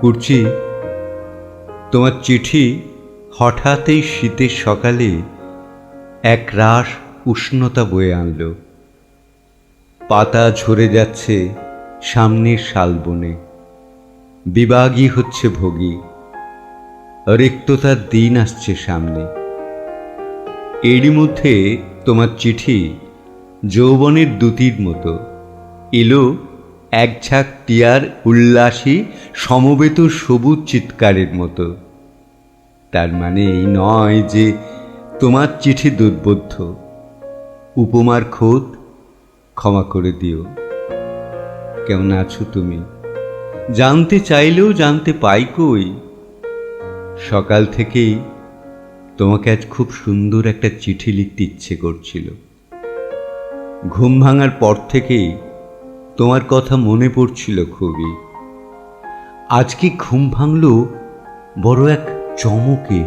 কুর্চি। তোমার চিঠি হঠাৎই শীতের সকালে এক রাস উষ্ণতা বয়ে আনলো। পাতা ঝরে যাচ্ছে সামনের শালবনে। বিবাগী হচ্ছে ভোগী। রিক্ততার দিন আসছে সামনে। এরই মধ্যে তোমার চিঠি যৌবনের দুতির মতো। এলো এক ঝাঁক টিয়ার উল্লাসী, সমবেত সবুজ চিৎকারের মতো। তার মানে এই নয় যে তোমার চিঠি দুর্বোধ্য। উপমার খোদ ক্ষমা করে দিও। কেমন আছো তুমি? জানতে চাইলেও জানতে পাই কই? সকাল থেকেই তোমাকে আজ খুব সুন্দর একটা চিঠি লিখতে ইচ্ছে করছিল। ঘুম ভাঙার পর থেকেই তোমার কথা মনে পড়ছিল খুবই। আজকে ঘুম ভাঙল? বড় এক চমকে।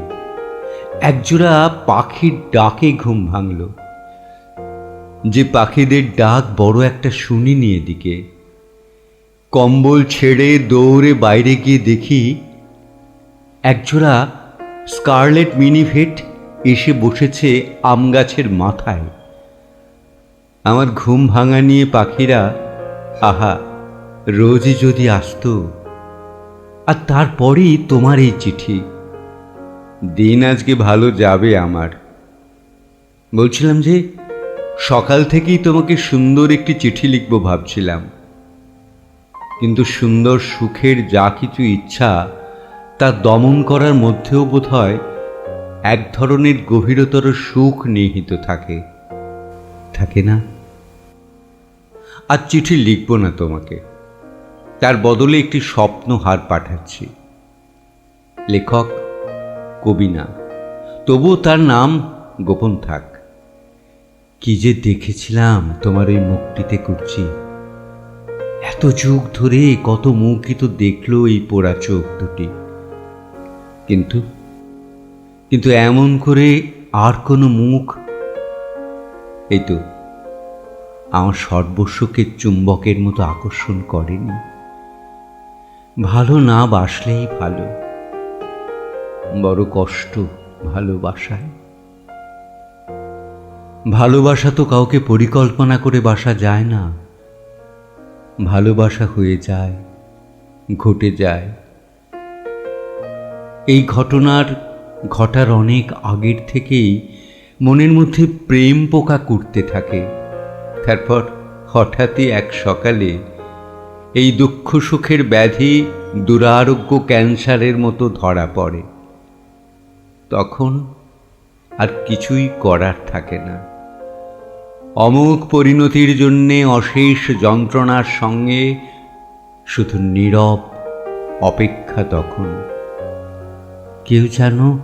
একজোড়া পাখির ডাকে ঘুম ভাঙল। যে পাখিদের ডাক বড় একটা শুনি শুনিনি এদিকে। কম্বল ছেড়ে দৌড়ে বাইরে গিয়ে দেখি একজোড়া স্কারলেট মিনিভেট এসে বসেছে আম গাছের মাথায়। আমার ঘুম ভাঙা নিয়ে পাখিরা আহা রোজই যদি আসতো আর তারপরেই তোমার এই চিঠি। দিন আজকে ভালো যাবে আমার। বলছিলাম যে সকাল থেকেই তোমাকে সুন্দর একটি চিঠি লিখব ভাবছিলাম। কিন্তু সুন্দর সুখের যা কিছু ইচ্ছা তা দমন করার মধ্যেও বোধ হয় এক ধরনের গভীরতর সুখ নিহিত থাকে। থাকে না? আর চিঠি লিখব না তোমাকে। তার বদলে একটি স্বপ্ন হার পাঠাচ্ছি। লেখক কবি না তবুও তার নাম গোপন থাক। কি যে দেখেছিলাম তোমার ওই মুখটিতে করছি এত যুগ ধরে কত মুখই তো দেখল এই পোড়া চোখ দুটি। কিন্তু কিন্তু এমন করে আর কোনো মুখ? এই তো আমার সর্বস্বকে চুম্বকের মতো আকর্ষণ করেনি। ভালো না বাসলেই ভালো। বড় কষ্ট ভালোবাসায়। ভালোবাসা তো কাউকে পরিকল্পনা করে বাসা যায় না। ভালোবাসা হয়ে যায়, ঘটে যায়। এই ঘটনার ঘটার অনেক আগের থেকেই মনের মধ্যে প্রেম পোকা করতে থাকে। তারপর হঠাৎই এক সকালে এই দুঃখ সুখের ব্যাধি দুরারোগ্য ক্যান্সারের মতো ধরা পড়ে। তখন আর কিছুই করার থাকে না। অমুক পরিণতির জন্যে অশেষ যন্ত্রণার সঙ্গে শুধু নীরব অপেক্ষা তখন। কেউ যেন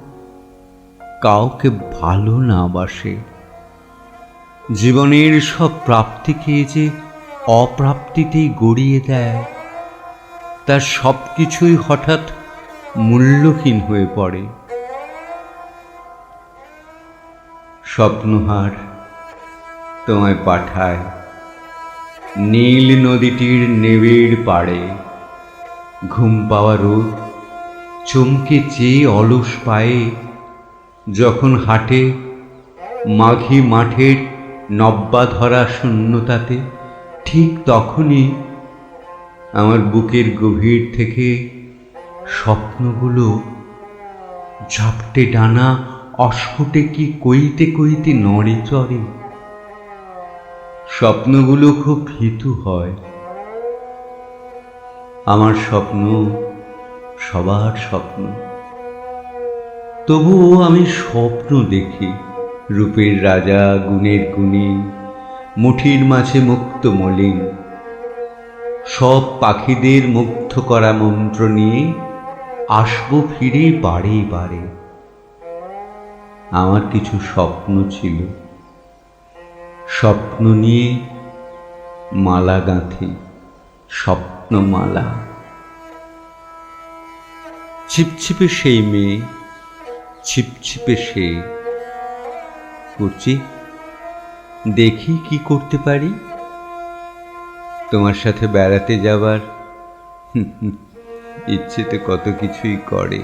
কাউকে ভালো না বাসে। জীবনের সব প্রাপ্তিকে যে অপ্রাপ্তিতেই গড়িয়ে দেয়, তার সব কিছুই হঠাৎ মূল্যহীন হয়ে পড়ে। স্বপ্নহার তোমায় পাঠায় নীল নদীটির নেবের পাড়ে। ঘুম পাওয়া রোদ চমকে চেয়ে অলস পায়ে, যখন হাটে মাঘী মাঠের নব্বা ধরা শূন্যতাতে, ঠিক তখনই আমার বুকের গভীর থেকে স্বপ্নগুলো ঝাপটে ডানা অস্ফুটে কি কইতে কইতে নড়ে চড়ে। স্বপ্নগুলো খুব ভীতু হয়। আমার স্বপ্ন সবার স্বপ্ন। তবুও আমি স্বপ্ন দেখি। রূপের রাজা, গুণের গুণী, মুঠির মাঝে মুক্ত মলিন। সব পাখিদের মুগ্ধ করা মন্ত্র নিয়ে আসব ফিরে বারে বারে। আমার কিছু স্বপ্ন ছিল। স্বপ্ন নিয়ে মালা গাঁথি, স্বপ্নমালা। ছিপছিপে সেই মেয়ে, ছিপছিপে সে করছি। দেখি কি করতে পারি। তোমার সাথে বেড়াতে যাবার ইচ্ছেতে কত কিছুই করে।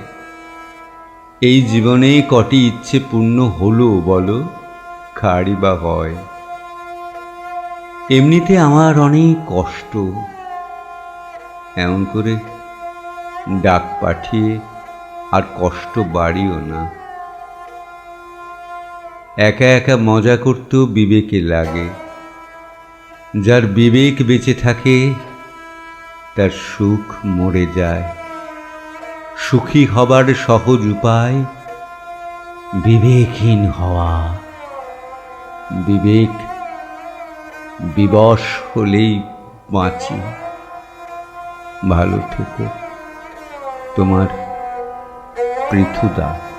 এই জীবনে কটি ইচ্ছে পূর্ণ হলো বলো, খাড়ি বা হয় এমনিতে আমার অনেক কষ্ট। এমন করে ডাক পাঠিয়ে আর কষ্ট বাড়িও না। একা একা মজা করতেও বিবেকে লাগে। যার বিবেক বেঁচে থাকে, তার সুখ মরে যায়। সুখী হবার সহজ উপায় বিবেকহীন হওয়া। বিবেক বিবশ হলেই বাঁচি। ভালো থেকো, তোমার পৃথুদা।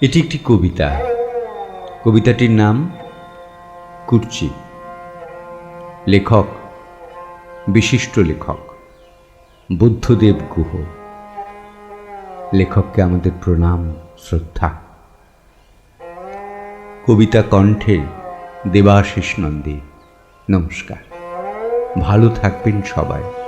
এটি একটি কবিতা। কবিতাটির নাম কুর্চি। লেখক, বিশিষ্ট লেখক, বুদ্ধদেব গুহ। লেখককে আমাদের প্রণাম, শ্রদ্ধা। কবিতা কণ্ঠে দেবাশিস নন্দী। নমস্কার। ভালো থাকবেন সবাই।